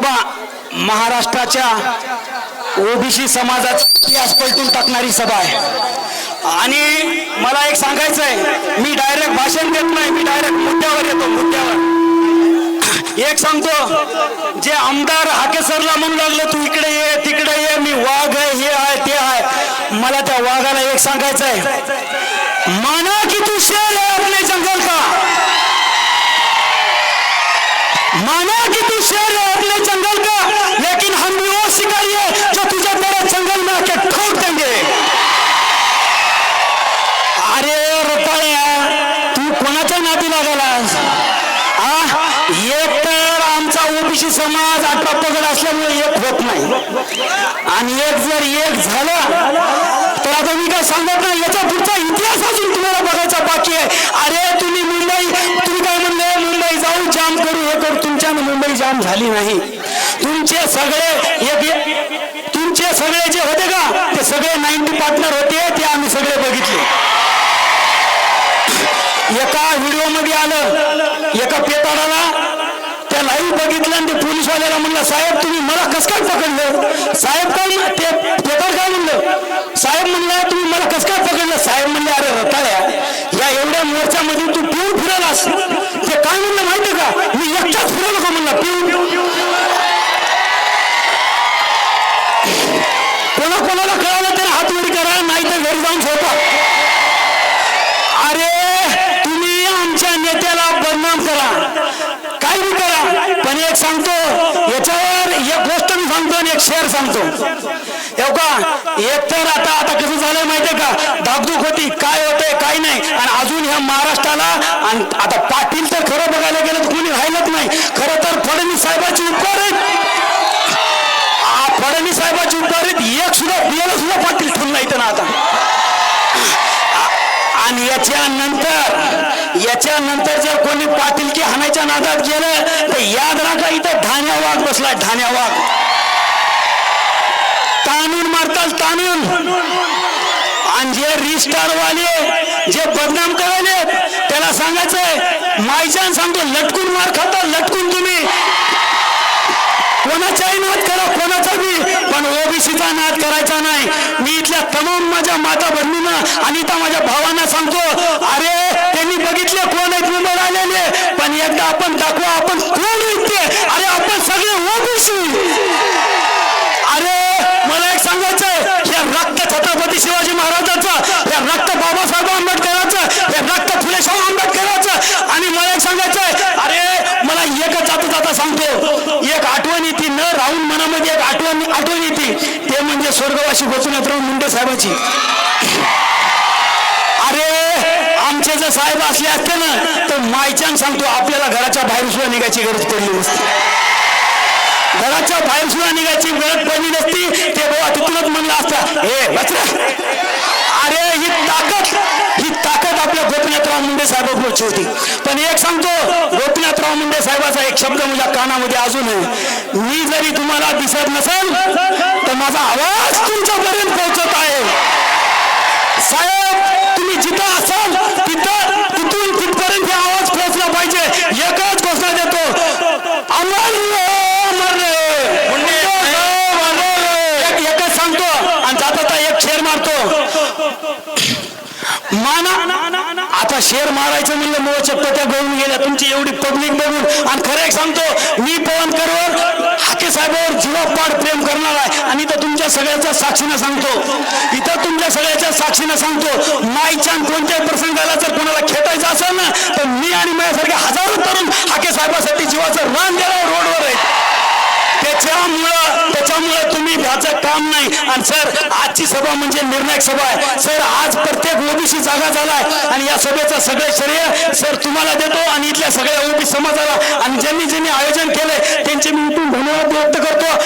सभा महाराष्ट्राच्या ओबीसी समाजाचा इतिहास पलटून टाकणारी सभा आहे. आणि मला एक सांगायचं आहे मी डायरेक्ट भाषण देत नाही मी डायरेक्ट मुद्द्यावर येतो मुद्द्यावर. एक सांगतो जे आमदार हाकेसरला म्हणू लागलं तू इकडे ये तिकडे ये मी वाघ आहे हे आहे ते आहे. मला त्या वाघाला एक सांगायचं आहे माना की तू शेर आहे अपने जंगल का माना कि तू शेर है अपने जंगल का लेकिन हम भी वो शिकारी है जो तुझे तेरे जंगल में आके ठोक देंगे अरे रुपया तू कोणाच्या नाती लागलास आ एक तर आमचा ओबीसी समाज अठरा पगड असल्यामुळे एक होत नाही. आणि एक जर एक झालं तर आता मी काय सांगत नाही याचा पुढचा इतिहास अजून तुम्हाला बघायचा बाकी आहे. अरे तुम्ही मुंबई तुम्ही काय म्हणले मुंबई जाऊ जाम करू हे करू तुमच्यानं मुंबई जाम झाली नाही. तुमचे सगळे एक तुमचे सगळे जे होते का ते सगळे नाईन्टी पार्टनर होते ते आम्ही सगळे बघितले. एका व्हिडिओमध्ये आलं एका पेताडाला त्या लाईव्ह बघितलं आणि ते पोलीसवाल्याला म्हणलं साहेब तुम्ही मला कस काय पकडलं? साहेब काय म्हण- ते पेताड काय म्हणलं? साहेब म्हणला तुम्ही मला कस काय पकडलं? साहेब म्हणले अरे रताळ्या या एवढ्या मोर्चामध्ये तू पिऊन फिरायलास ते काय म्हणलं माहिती का? मी एकटाच फिरवलं का म्हणलं पिऊन? सांगतो आणि एक शेअर सांगतो. येऊ का? एक तर आता आता कसं झालंय माहितीये का? धाकधूक होती काय होते काय नाही. आणि अजून ह्या महाराष्ट्राला आणि आता पाटील तर खरं बघायला गेलं तर कोणी राहिलंच नाही. खरं तर फडणवीस साहेबाची उपकार फडणवीस साहेबाची उपकार एक सुद्धा बियाला सुद्धा पाटील ठेवून नाही ना आता. आणि याच्यानंतर याच्यानंतर जर कोणी पाटीलकी हाणायच्या नादात गेलं तर याद राखा इथं ठाण्या वाघ बसलाय ठाण्या वाघ तानून मारताल तानून आणि जे रिस्टार वाले जे बदनाम करायले त्याला सांगायचंय मायजान सांगतो लटकून मार खाता लटकून तुम्ही. कोणाचाही नाद करा कोणाचा बी पण ओबीसीचा नाद करायचा नाही. मी इथल्या तमाम माझ्या माता बहिणींना आणि त्या माझ्या भावांना सांगतो अरे त्यांनी बघितले कोण आहेत मुंबईला आलेले पण एकदा आपण दाखवा आपण कोण आहेत अरे आपण सगळे ओबीसी अरे मला एक सांगायचंय हे रक्त छत्रपती शिवाजी महाराजांचं हे रक्त बाबासाहेब आंबेडकरांचं हे रक्त फुलेशाह आंबेडकरांचं आणि मला एक सांगायचंय. अरे मला एकच जाता जाता सांगतो. एक आठवण येते न राहून मनामध्ये एक आठवण आठवण येते. ते म्हणजे स्वर्गवासी गोपीनाथराव मुंडे साहेबाची. अरे आमचे जर साहेब असले असते ना तर मायच्यान सांगतो आपल्याला घराच्या बाहेर सुद्धा निघायची गरज पडली नसती. घराच्या बाहेर सुद्धा निघायची गरज पडली नसती. ते बाबा तिथूनच म्हणलं असतं हे मुंडे साहेबांची होती. पण एक सांगतो गोपीनाथराव मुंडे साहेबाचा एक शब्द माझ्या कानामध्ये अजून आहे. मी जरी तुम्हाला दिसत नसेल तर माझा आवाज तुमच्यापर्यंत पोहोचत आहे. साहेब तुम्ही जिथं असाल तिथं तिथून तिथपर्यंत हे आवाज पोहोचला पाहिजे. एकच घोषणा देतो. अमर एक एकच सांगतो. आणि जाता एक शेर मारतो. माना आता शेर मारायचं म्हणलं मोह चक्क त्या गळून गेल्या. तुमची एवढी पब्लिक बघून. आणि खरं एक सांगतो मी पवनकरवर हाके साहेबावर जीवापाड प्रेम करणार आहे. आणि इथं तुमच्या सगळ्याच्या साक्षीनं सांगतो. इथं तुमच्या सगळ्याच्या साक्षीनं सांगतो. माईच्यान कोणत्याही प्रसंगाला जर कोणाला खेटायचं असेल ना तर मी आणि माझ्यासारखे हजारो तरुण हाके साहेबासाठी जीवाचं रान द्यायला रोडवर आहेत त्याच्यामुळं त्यामुळे तुम्ही ह्याचं काम नाही. आणि सर आजची सभा म्हणजे निर्णायक सभा आहे. सर आज प्रत्येक ओबीसी जागा झालाय. आणि या सभेचं सगळं श्रेय सर तुम्हाला देतो आणि इथल्या सगळ्या ओबीसी समाजाला. आणि ज्यांनी ज्यांनी आयोजन केलंय त्यांचे मी इथून धन्यवाद व्यक्त करतो.